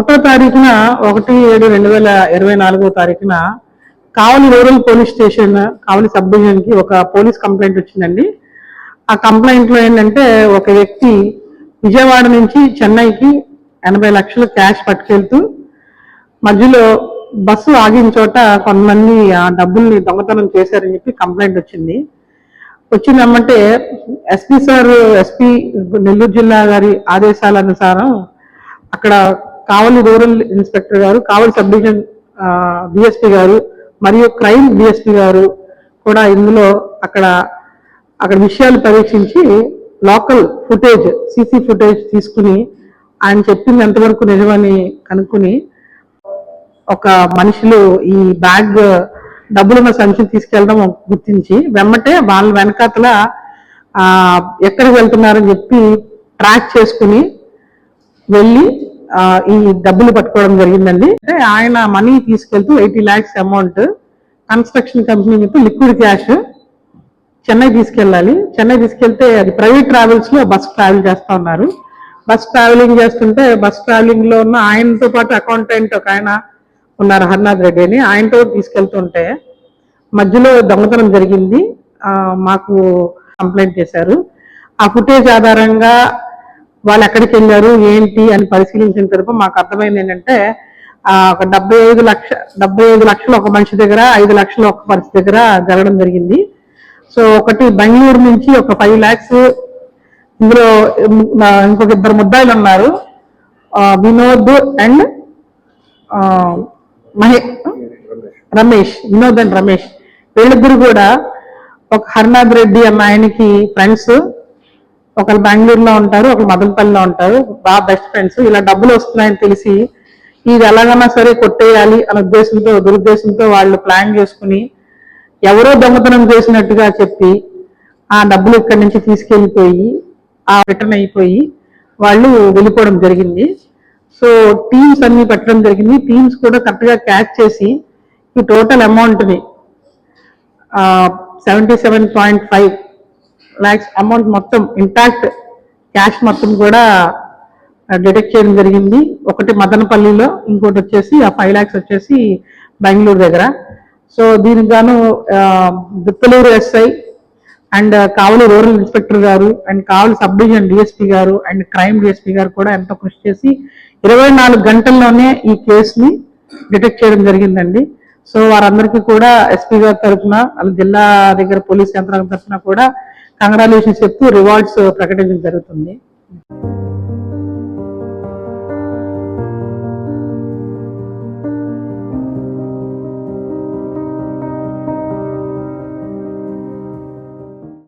ఒకటో తారీఖున ఒకటి ఏడు రెండు వేల ఇరవై నాలుగో తారీఖున Kavali rural police station Kavali sub డివిజన్కి ఒక పోలీస్ కంప్లైంట్ వచ్చిందండి. ఆ కంప్లైంట్లో ఏంటంటే ఒక వ్యక్తి విజయవాడ నుంచి చెన్నైకి ఎనభై లక్షలు క్యాష్ పట్టుకెళ్తూ మధ్యలో బస్సు ఆగిన చోట కొంతమంది ఆ డబ్బుల్ని దొంగతనం చేశారని చెప్పి కంప్లైంట్ వచ్చింది. వచ్చిందమ్మంటే ఎస్పీ సార్ ఎస్పీ నెల్లూరు జిల్లా గారి ఆదేశాల అనుసారం అక్కడ కావలి రూరల్ ఇన్స్పెక్టర్ గారు కావలి సబ్ డివిజన్ డిఎస్పీ గారు మరియు క్రైమ్ డిఎస్పీ గారు కూడా ఇందులో అక్కడ అక్కడ విషయాలు పరీక్షించి లోకల్ ఫుటేజ్ సీసీ ఫుటేజ్ తీసుకుని ఆయన చెప్పింది ఎంతవరకు నిజమని కనుక్కుని ఒక మనుషులు ఈ బ్యాగ్ డబ్బులున్న సంచిని తీసుకెళ్ళడం గుర్తించి వెమ్మటే వాళ్ళ వెనకాతల ఎక్కడికి వెళ్తున్నారని చెప్పి ట్రాక్ చేసుకుని వెళ్ళి ఈ డబ్బులు పట్టుకోవడం జరిగిందండి. అంటే ఆయన మనీ తీసుకెళ్తూ eighty lakhs amount construction company చెప్పి లిక్విడ్ క్యాష్ చెన్నై తీసుకెళ్ళాలి. చెన్నై తీసుకెళ్తే అది ప్రైవేట్ ట్రావెల్స్లో బస్ ట్రావెల్ చేస్తా ఉన్నారు. బస్ ట్రావెలింగ్ చేస్తుంటే బస్ ట్రావెలింగ్లో ఉన్న ఆయనతో పాటు అకౌంటెంట్ ఒక ఆయన ఉన్నారు హర్నాథ్ రెడ్డి అని ఆయనతో తీసుకెళ్తుంటే మధ్యలో దొంగతనం జరిగింది. మాకు కంప్లైంట్ చేశారు. ఆ ఫుటేజ్ ఆధారంగా వాళ్ళు ఎక్కడికి వెళ్ళారు ఏంటి అని పరిశీలించిన తరపు మాకు అర్థమైంది ఏంటంటే ఒక డెబ్బై ఐదు లక్ష డెబ్బై ఐదు లక్షలు ఒక మనిషి దగ్గర ఐదు లక్షలు ఒక మనిషి దగ్గర జరగడం జరిగింది. సో ఒకటి బెంగళూరు నుంచి ఒక ఫైవ్ ల్యాక్స్ ఇందులో ఇంకొక ఇద్దరు ముద్దాయిలు ఉన్నారు. వినోద్ అండ్ మహే రమేష్ వినోద్ అండ్ రమేష్. వీళ్ళిద్దరు కూడా ఒక హర్నాథ్ రెడ్డి అన్న ఆయనకి ఫ్రెండ్స్ ఒకరు బెంగళూరులో ఉంటారు ఒకరు మదనపల్లిలో ఉంటారు. బాగా బెస్ట్ ఫ్రెండ్స్ ఇలా డబ్బులు వస్తున్నాయని తెలిసి ఇది ఎలాగైనా సరే కొట్టేయాలి అనే ఉద్దేశంతో దురుద్దేశంతో వాళ్ళు ప్లాన్ చేసుకుని ఎవరో దొంగతనం చేసినట్టుగా చెప్పి ఆ డబ్బులు ఇక్కడి నుంచి తీసుకెళ్ళిపోయి ఆ రిటర్న్ అయిపోయి వాళ్ళు వెళ్ళిపోవడం జరిగింది. సో టీమ్స్ అన్ని పెట్టడం జరిగింది. టీమ్స్ కూడా కరెక్ట్గా క్యాచ్ చేసి ఈ టోటల్ అమౌంట్ని seventy seven point five lakhs amount మొత్తం ఇంటాక్ట్ క్యాష్ మొత్తం కూడా uh, డిటెక్ట్ చేయడం జరిగింది. ఒకటి మదనపల్లిలో ఇంకోటి వచ్చేసి ఆ ఫైవ్ ల్యాక్స్ వచ్చేసి బెంగళూరు దగ్గర. సో దీనికి గాను uh, ఆ, Duttalur SI and uh, Kavali rural inspector గారు and Kavali sub division DSP గారు అండ్ క్రైమ్ డిఎస్పీ గారు కూడా ఎంతో కృషి చేసి ఇరవై నాలుగు గంటల్లోనే ఈ కేసుని డిటెక్ట్ చేయడం జరిగిందండి. సో వారందరికీ కూడా ఎస్పీ గారి తరఫున జిల్లా దగ్గర పోలీస్ యంత్రాంగం తరఫున కూడా కంగ్రాచులేషన్స్ చెప్తూ రివార్డ్స్ ప్రకటించడం జరుగుతుంది.